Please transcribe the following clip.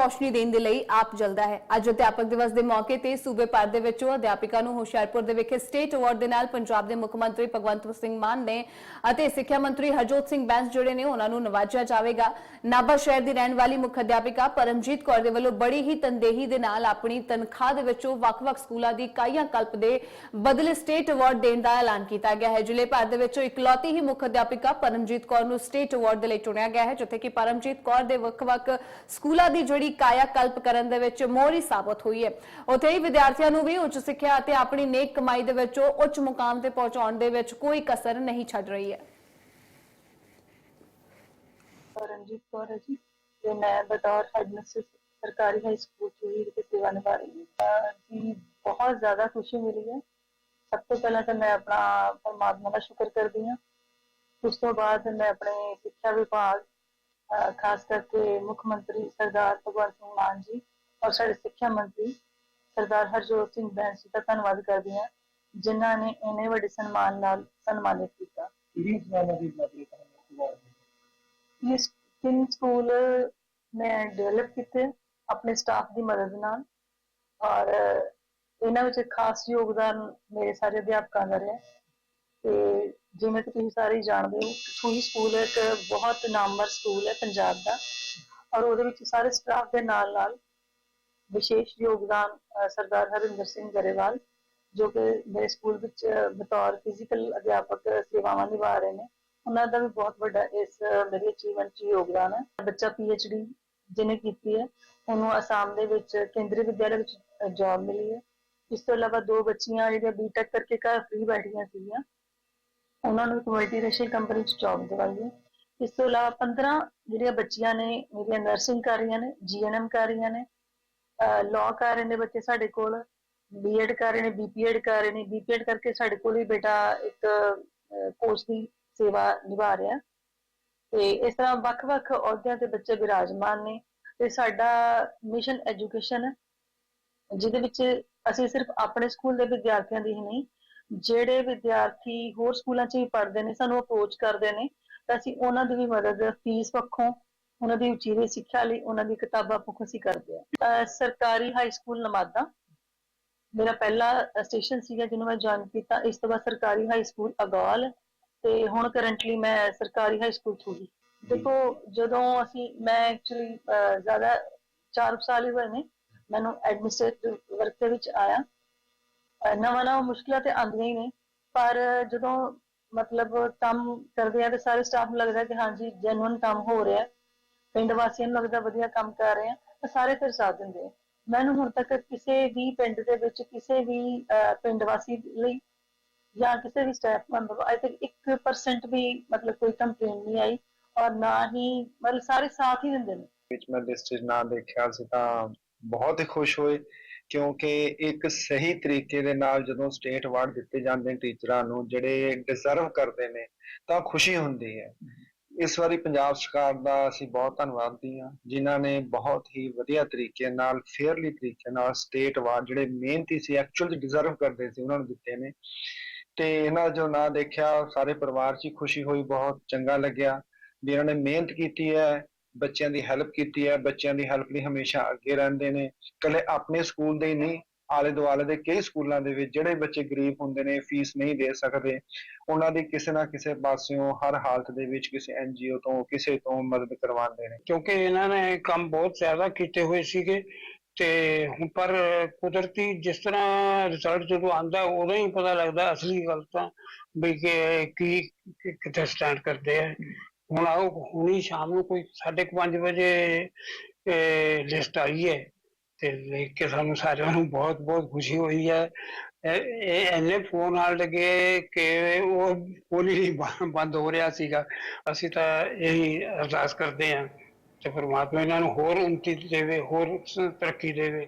ਰੋਸ਼ਨੀ ਦੇਣ ਦੇ ਲਈ ਆਪ ਜਲਦਾ ਹੈ। ਅੱਜ ਅਧਿਆਪਕ ਦਿਵਸ ਦੇ ਮੌਕੇ ਤੇ ਸੂਬੇ ਭਰ ਦੇ ਵਿੱਚੋਂ ਅਧਿਆਪਕਾਂ ਨੂੰ ਹੁਸ਼ਿਆਰਪੁਰ ਦੇ ਵਿਖੇ ਸਟੇਟ ਅਵਾਰਡ ਦੇ ਨਾਲ ਪੰਜਾਬ ਦੇ ਮੁੱਖ ਮੰਤਰੀ ਭਗਵੰਤ ਸਿੰਘ ਮਾਨ ਨੇ ਅਤੇ ਸਿੱਖਿਆ ਮੰਤਰੀ ਹਰਜੋਤ ਸਿੰਘ ਬੈਂਸ ਜਿਹੜੇ ਨੇ ਉਹਨਾਂ ਨੂੰ ਨਵਾਜਿਆ ਜਾਵੇਗਾ। ਨਾਭਾ ਸ਼ਹਿਰ ਦੀ ਰਹਿਣ ਵਾਲੀ ਮੁੱਖ ਅਧਿਆਪਿਕਾ ਪਰਮਜੀਤ ਕੌਰ ਦੇ ਵੱਲੋਂ ਬੜੀ ਹੀ ਤਨਦੇਹੀ ਦੇ ਨਾਲ ਆਪਣੀ ਤਨਖਾਹ ਦੇ ਵਿੱਚੋਂ ਵੱਖ-ਵੱਖ ਸਕੂਲਾਂ ਦੀ ਕਾਇਆ ਕਲਪ ਦੇ ਬਦਲੇ ਸਟੇਟ ਅਵਾਰਡ ਦੇਣ ਦਾ ਐਲਾਨ ਕੀਤਾ ਗਿਆ ਹੈ। ਜ਼ਿਲ੍ਹੇ ਭਰ ਦੇ ਵਿੱਚੋਂ ਇਕਲੌਤੀ ਹੀ ਮੁੱਖ ਅਧਿਆਪਿਕਾ ਪਰਮਜੀਤ ਕੌਰ ਨੂੰ ਸਟੇਟ ਅਵਾਰਡ ਦੇ ਲਈ ਚੁਣਿਆ ਗਿਆ ਹੈ, ਜਿੱਥੇ ਕਿ ਪਰਮਜੀਤ ਕੌਰ ਦੇ ਵੱਖ-ਵੱਖ ਸਕੂਲਾਂ ਦੀ ਜਿਹੜੀ ਕਾਇਆ ਕਲਪ ਕਰਨ ਦੇ ਵਿੱਚ ਮੋਹਰੀ ਸਾਬਤ ਹੋਈ ਹੈ। ਉੱਥੇ ਹੀ ਵਿਦਿਆਰਥੀਆਂ ਨੂੰ ਵੀ ਉੱਚ ਸਿੱਖਿਆ ਅਤੇ ਆਪਣੀ ਨੇਕ ਕਮਾਈ ਦੇ ਵਿੱਚੋਂ ਉੱਚ ਮੁਕਾਮ ਤੇ ਪਹੁੰਚਾਉਣ ਦੇ ਵਿੱਚ ਕੋਈ ਕਸਰ ਨਹੀਂ ਛੱਡ ਰਹੀ ਹੈ। ਰਣਜੀਤ ਕੌਰ ਜੀ, ਤੇ ਮੈਂ ਬਤੌਰ ਹੈਡਮਿਸਟਰ ਸਰਕਾਰੀ ਹਾਈ ਸਕੂਲ ਚੂਹੀ ਵਿਖੇ ਸੇਵਾ ਨਿਭਾ ਰਹੀ ਹਾਂ। ਜੀ ਬਹੁਤ ਜ਼ਿਆਦਾ ਖੁਸ਼ੀ ਮਿਲੀ ਹੈ। ਸਭ ਤੋਂ ਪਹਿਲਾਂ ਤਾਂ ਮੈਂ ਆਪਣਾ ਪਰਮਾਤਮਾ ਦਾ ਸ਼ੁਕਰ ਕਰਦੀ ਹਾਂ। ਉਸ ਤੋਂ ਬਾਅਦ ਮੈਂ ਆਪਣੇ ਸਿੱਖਿਆ ਵਿਭਾਗ ਖਾਸ ਕਰਕੇ ਮੁੱਖ ਮੰਤਰੀ ਸਰਦਾਰ ਭਗਵੰਤ ਸਿੰਘ ਮਾਨ ਜੀ ਔਰ ਸਾਡੇ ਸਿੱਖਿਆ ਮੰਤਰੀ ਸਰਦਾਰ ਹਰਜੋਤ ਸਿੰਘ ਬੈਂਸ ਜੀ ਦਾ ਧੰਨਵਾਦ ਕਰਦੀ ਹਾਂ ਜਿਨ੍ਹਾਂ ਨੇ ਇੰਨੇ ਵੱਡੇ ਸਨਮਾਨ ਨਾਲ ਸਨਮਾਨਿਤ ਕੀਤਾ। ਇਹ ਤਿੰਨ ਸਕੂਲ ਮੈਂ ਡਿਵੈਲਪ ਕੀਤੇ ਆਪਣੇ ਸਟਾਫ ਦੀ ਮਦਦ ਨਾਲ ਔਰ ਇਹਨਾਂ ਵਿੱਚ ਖਾਸ ਯੋਗਦਾਨ ਮੇਰੇ ਸਾਰੇ ਅਧਿਆਪਕਾਂ ਦਾ ਰਿਹਾ ਤੇ ਜਿਵੇਂ ਕਿ ਤੁਸੀਂ ਸਾਰੇ ਹੀ ਜਾਣਦੇ ਹੋ ਛੂਹੀ ਸਕੂਲ ਇੱਕ ਬਹੁਤ ਨਾਮਵਰ ਸਕੂਲ ਹੈ ਪੰਜਾਬ ਦਾ ਔਰ ਉਹਦੇ ਵਿੱਚ ਸਾਰੇ ਸਟਾਫ ਦੇ ਨਾਲ ਨਾਲ ਵਿਸ਼ੇਸ਼ ਯੋਗਦਾਨ ਸਰਦਾਰ ਹਰਿੰਦਰ ਸਿੰਘ ਗਰੇਵਾਲ, ਜੋ ਕਿ ਮੇਰੇ ਸਕੂਲ ਵਿੱਚ ਬਤੌਰ ਫਿਜ਼ੀਕਲ ਅਧਿਆਪਕ ਸੇਵਾਵਾਂ ਨਿਭਾ ਰਹੇ ਨੇ। ਉਹਨਾਂ ਦਾ ਵੀ ਬਹੁਤ ਵੱਡਾ ਇਸ ਮੇਰੀ ਅਚੀਵਮੈਂਟ 'ਚ ਯੋਗਦਾਨ ਹੈ। ਬੱਚਾ ਡੀ ਜਿਹਨੇ ਕੀਤੀ ਹੈ, ਉਹਨੂੰ ਅਸਾਮ ਦੇ ਵਿੱਚ ਕੇਂਦਰੀ ਵਿਦਿਆਲਿਆ ਵਿੱਚ ਜੌਬ ਮਿਲੀ ਹੈ। ਇਸ ਤੋਂ ਇਲਾਵਾ ਦੋ ਬੱਚੀਆਂ ਜਿਹੜੀਆਂ ਬੀਟੈਕ ਕਰਕੇ ਘਰ ਫ੍ਰੀ ਬੈਠੀਆਂ ਸੀਗੀਆਂ। ਉਹਨਾਂ ਨੂੰ ਇੱਕ ਮਲਟੀਨੈਸ਼ਨਲ ਕੰਪਨੀ 'ਚ ਜੌਬ ਦਿਵਾਈ ਹੈ ਇਸ ਤੋਂ ਇਲਾਵਾ 15 ਜਿਹੜੀਆਂ ਬੱਚੀਆਂ ਨੇ ਮੇਰੀਆਂ ਨਰਸਿੰਗ ਕਰ ਰਹੀਆਂ ਨੇ ਜੀਐਨਐਮ ਕਰ ਰਹੀਆਂ ਨੇ ਲਾਅ ਕਰ ਰਹੇ ਨੇ ਬੱਚੇ ਸਾਡੇ ਕੋਲ ਬੀਐਡ ਕਰ ਰਹੇ ਨੇ ਬੀਪੀਐਡ ਕਰ ਰਹੇ ਨੇ ਬੀਪੀਐਡ ਕਰਕੇ ਸਾਡੇ ਕੋਲ ਹੀ ਬੇਟਾ ਇੱਕ ਕੋਰਸ ਦੀ ਸੇਵਾ ਨਿਭਾ ਰਿਹਾ। ਤੇ ਇਸ ਤਰ੍ਹਾਂ ਵੱਖ-ਵੱਖ ਅਹੁਦਿਆਂ ਤੇ ਬੱਚੇ ਬਿਰਾਜਮਾਨ ਨੇ ਤੇ ਸਾਡਾ ਮਿਸ਼ਨ ਐਜੂਕੇਸ਼ਨ ਜਿਹਦੇ ਵਿੱਚ ਅਸੀਂ ਸਿਰਫ ਆਪਣੇ ਸਕੂਲ ਦੇ ਵਿਦਿਆਰਥੀਆਂ ਦੀ ਹੀ ਨਹੀਂ ਜਿਹੜੇ ਵਿਦਿਆਰਥੀ ਹੋਰ ਸਕੂਲਾਂ 'ਚ ਵੀ ਪੜ੍ਹਦੇ ਨੇ, ਸਾਨੂੰ ਅਪਰੋਚ ਕਰਦੇ ਨੇ, ਤਾਂ ਅਸੀਂ ਉਹਨਾਂ ਦੀ ਵੀ ਮਦਦ ਫੀਸ ਪੱਖੋਂ ਉਹਨਾਂ ਦੀ ਉਚੇਰੀ ਸਿੱਖਿਆ ਲਈ ਉਹਨਾਂ ਦੀ ਕਿਤਾਬਾਂ ਪੱਖੋਂ ਅਸੀਂ ਕਰਦੇ ਹਾਂ। ਸਰਕਾਰੀ ਹਾਈ ਸਕੂਲ ਨਮਾਦਾ, ਮੇਰਾ ਪਹਿਲਾ ਸਟੇਸ਼ਨ ਸੀਗਾ ਜਿਹਨੂੰ ਮੈਂ ਜੁਆਇਨ ਕੀਤਾ, ਇਸ ਤੋਂ ਬਾਅਦ ਸਰਕਾਰੀ ਹਾਈ ਸਕੂਲ ਅਗੌਲ ਤੇ ਹੁਣ ਕਰੰਟਲੀ ਮੈਂ ਸਰਕਾਰੀ ਹਾਈ ਸਕੂਲ ਛੂਹੀ ਦੇਖੋ, ਜਦੋਂ ਅਸੀਂ, ਮੈਂ ਐਕਚੁਅਲੀ ਜ਼ਿਆਦਾ 4 ਸਾਲ ਹੀ ਹੋਏ ਨੇ, ਮੈਨੂੰ ਐਡਮਿਨਿਸਟ੍ਰੇਟਿਵ ਵਰਕ ਦੇ ਵਿੱਚ ਆਇਆ। ਨਵਾਂ ਨਵਾਂ ਮੁਸ਼ਕਲਾਂ ਤੇ ਆਉਂਦੀਆਂ ਹੀ ਨੇ, ਪਰ ਜਦੋਂ ਮਤਲਬ ਕੰਮ ਕਰਦੇ ਆ ਤੇ ਸਾਰੇ ਸਟਾਫ ਨੂੰ ਲੱਗਦਾ ਕਿ ਹਾਂਜੀ ਜੈਨੂਇਨ ਕੰਮ ਹੋ ਰਿਹਾ, ਪਿੰਡ ਵਾਸੀਆਂ ਨੂੰ ਲੱਗਦਾ ਵਧੀਆ ਕੰਮ ਕਰ ਰਹੇ ਆ, ਤਾਂ ਸਾਰੇ ਫਿਰ ਸਾਥ ਦਿੰਦੇ ਆ। ਮੈਨੂੰ ਹੁਣ ਤੱਕ ਕਿਸੇ ਵੀ ਪਿੰਡ ਦੇ ਵਿੱਚ ਕਿਸੇ ਵੀ ਪਿੰਡ ਵਾਸੀ ਲਈ ਜਾਂ ਕਿਸੇ ਵੀ ਸਟਾਫ ਮੈਂਬਰ ਅਜੇ ਤੱਕ 1% ਵੀ ਮਤਲਬ ਕੋਈ ਕੰਪਲੇਨ ਨਹੀਂ ਆਈ ਔਰ ਨਾ ਹੀ ਮਤਲਬ ਸਾਰੇ ਸਾਥ ਹੀ ਦਿੰਦੇ ਨੇ। ਵਿੱਚ ਮੈਂ ਲਿਸਟ ਨਾ ਦੇਖਿਆ ਸੀ ਤਾਂ ਬਹੁਤ ਹੀ ਖੁਸ਼ ਹੋਏ। ਕਿਉਂਕਿ ਇੱਕ ਸਹੀ ਤਰੀਕੇ ਦੇ ਨਾਲ ਜਦੋਂ ਸਟੇਟ ਅਵਾਰਡ ਦਿੱਤੇ ਜਾਂਦੇ ਨੇ ਟੀਚਰਾਂ ਨੂੰ, ਜਿਹੜੇ ਡਿਜ਼ਰਵ ਕਰਦੇ ਨੇ, ਤਾਂ ਖੁਸ਼ੀ ਹੁੰਦੀ ਹੈ। ਇਸ ਵਾਰੀ ਪੰਜਾਬ ਸਰਕਾਰ ਦਾ ਅਸੀਂ ਬਹੁਤ ਧੰਨਵਾਦੀ ਹਾਂ, ਜਿਨ੍ਹਾਂ ਨੇ ਬਹੁਤ ਹੀ ਵਧੀਆ ਤਰੀਕੇ ਨਾਲ ਫੇਅਰਲੀ ਤਰੀਕੇ ਨਾਲ ਸਟੇਟ ਅਵਾਰਡ ਜਿਹੜੇ ਮਿਹਨਤੀ ਸੀ ਐਕਚੁਅਲ ਡਿਜ਼ਰਵ ਕਰਦੇ ਸੀ, ਉਹਨਾਂ ਨੂੰ ਦਿੱਤੇ ਨੇ। ਤੇ ਇਹਨਾਂ ਜੋ ਨਾਂ ਦੇਖਿਆ, ਸਾਰੇ ਪਰਿਵਾਰ 'ਚ ਹੀ ਖੁਸ਼ੀ ਹੋਈ, ਬਹੁਤ ਚੰਗਾ ਲੱਗਿਆ ਵੀ ਇਹਨਾਂ ਨੇ ਮਿਹਨਤ ਕੀਤੀ ਹੈ। ਬੱਚਿਆਂ ਦੀ ਹੈਲਪ ਕੀਤੀ ਹੈ, ਬੱਚਿਆਂ ਦੀ ਹੈਲਪ ਲਈ ਹਮੇਸ਼ਾ ਅੱਗੇ ਰਹਿੰਦੇ ਨੇ। ਇਕੱਲੇ ਆਪਣੇ ਸਕੂਲ ਦੇ ਹੀ ਨਹੀਂ, ਆਲੇ ਦੁਆਲੇ ਦੇ ਕਈ ਸਕੂਲਾਂ ਦੇ ਵਿੱਚ ਜਿਹੜੇ ਬੱਚੇ ਗਰੀਬ ਹੁੰਦੇ ਨੇ ਫੀਸ ਨਹੀਂ ਦੇ ਸਕਦੇ। ਉਹਨਾਂ ਦੀ ਕਿਸੇ ਨਾ ਕਿਸੇ ਪਾਸਿਓਂ ਹਰ ਹਾਲਤ ਦੇ ਵਿੱਚ ਕਿਸੇ ਐਨਜੀਓ ਤੋਂ, ਕਿਸੇ ਤੋਂ ਮਦਦ ਕਰਵਾਉਂਦੇ ਨੇ। ਕਿਉਂਕਿ ਇਹਨਾਂ ਨੇ ਕੰਮ ਬਹੁਤ ਜ਼ਿਆਦਾ ਕੀਤੇ ਹੋਏ ਸੀਗੇ ਤੇ ਪਰ ਕੁਦਰਤੀ ਜਿਸ ਤਰ੍ਹਾਂ ਰਿਜ਼ਲਟ ਜਦੋਂ ਆਂਦਾ ਉਦੋਂ ਹੀ ਪਤਾ ਲੱਗਦਾ ਅਸਲੀ ਗੱਲ ਤਾਂ ਵੀ ਕਿ ਕੀ ਕਿੱਥੇ ਸਟੈਂਡ ਕਰਦੇ ਆ। ਹੁਣ ਆਓ, ਹੁਣੀ ਸ਼ਾਮ ਨੂੰ ਕੋਈ 5:30 ਵਜੇ ਲਿਸਟ ਆਈ ਹੈ ਤੇ ਦੇਖ ਕੇ ਸਾਨੂੰ ਸਾਰਿਆਂ ਨੂੰ ਬਹੁਤ ਬਹੁਤ ਖੁਸ਼ੀ ਹੋਈ ਹੈ। ਇਹ ਇਹ ਫੋਨ ਆਣ ਲੱਗੇ ਕਿ ਉਹ ਫੋਨ ਬੰਦ- ਹੋ ਰਿਹਾ ਸੀਗਾ। ਅਸੀਂ ਤਾਂ ਇਹੀ ਅਰਦਾਸ ਕਰਦੇ ਹਾਂ ਤੇ ਪਰਮਾਤਮਾ ਇਹਨਾਂ ਨੂੰ ਹੋਰ ਉੱਨਤੀ ਦੇਵੇ, ਹੋਰ ਤਰੱਕੀ ਦੇਵੇ।